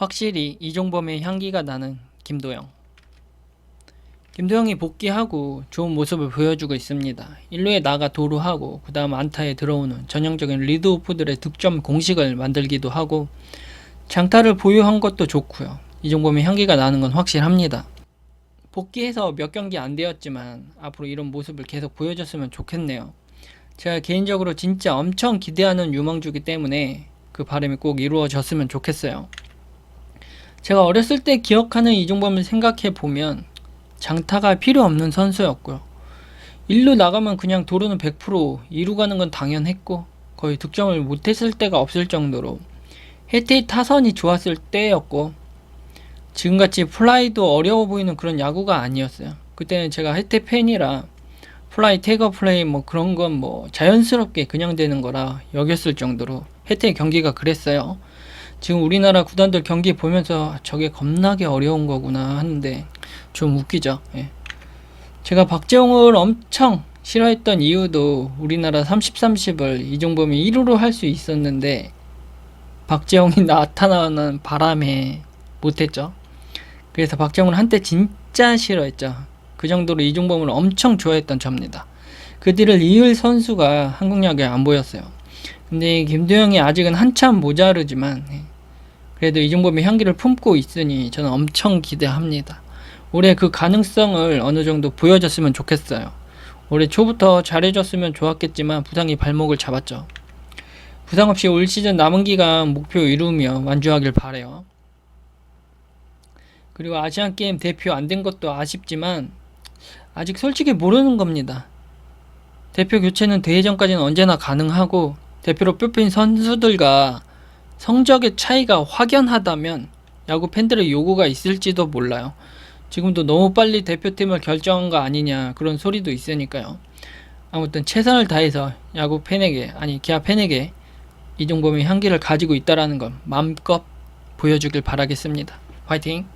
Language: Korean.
확실히 이종범의 향기가 나는 김도영. 김도영이 복귀하고 좋은 모습을 보여주고 있습니다. 1루에 나가 도루하고 그 다음 안타에 들어오는 전형적인 리드오프들의 득점 공식을 만들기도 하고 장타를 보유한 것도 좋고요. 이종범의 향기가 나는 건 확실합니다. 복귀해서 몇 경기 안 되었지만 앞으로 이런 모습을 계속 보여줬으면 좋겠네요. 제가 개인적으로 진짜 엄청 기대하는 유망주기 때문에 그 바람이 꼭 이루어졌으면 좋겠어요. 제가 어렸을 때 기억하는 이종범을 생각해 보면 장타가 필요 없는 선수였고요. 1루 나가면 그냥 도루는 100% 2루 가는 건 당연했고 거의 득점을 못했을 때가 없을 정도로 혜태의 타선이 좋았을 때였고 지금같이 플라이도 어려워 보이는 그런 야구가 아니었어요. 그때는 제가 혜태 팬이라 플라이 태거 플레이 뭐 그런 건 뭐 자연스럽게 그냥 되는 거라 여겼을 정도로 혜태 경기가 그랬어요. 지금 우리나라 구단들 경기 보면서 저게 겁나게 어려운 거구나 하는데 좀 웃기죠. 예. 제가 박재홍을 엄청 싫어했던 이유도 우리나라 30-30을 이종범이 1루로 할 수 있었는데 박재홍이 나타나는 바람에 못했죠. 그래서 박재홍을 한때 진짜 싫어했죠. 그 정도로 이종범을 엄청 좋아했던 저입니다. 그 뒤를 이을 선수가 한국 야구에 안 보였어요. 근데 김도영이 아직은 한참 모자르지만 예. 그래도 이종범의 향기를 품고 있으니 저는 엄청 기대합니다. 올해 그 가능성을 어느 정도 보여줬으면 좋겠어요. 올해 초부터 잘해줬으면 좋았겠지만 부상이 발목을 잡았죠. 부상 없이 올 시즌 남은 기간 목표 이루며 완주하길 바래요. 그리고 아시안 게임 대표 안 된 것도 아쉽지만 아직 솔직히 모르는 겁니다. 대표 교체는 대회전까지는 언제나 가능하고 대표로 뽑힌 선수들과 성적의 차이가 확연하다면 야구 팬들의 요구가 있을지도 몰라요. 지금도 너무 빨리 대표팀을 결정한 거 아니냐 그런 소리도 있으니까요. 아무튼 최선을 다해서 야구 팬에게 아니 기아 팬에게 이종범의 향기를 가지고 있다라는 건 마음껏 보여주길 바라겠습니다. 화이팅!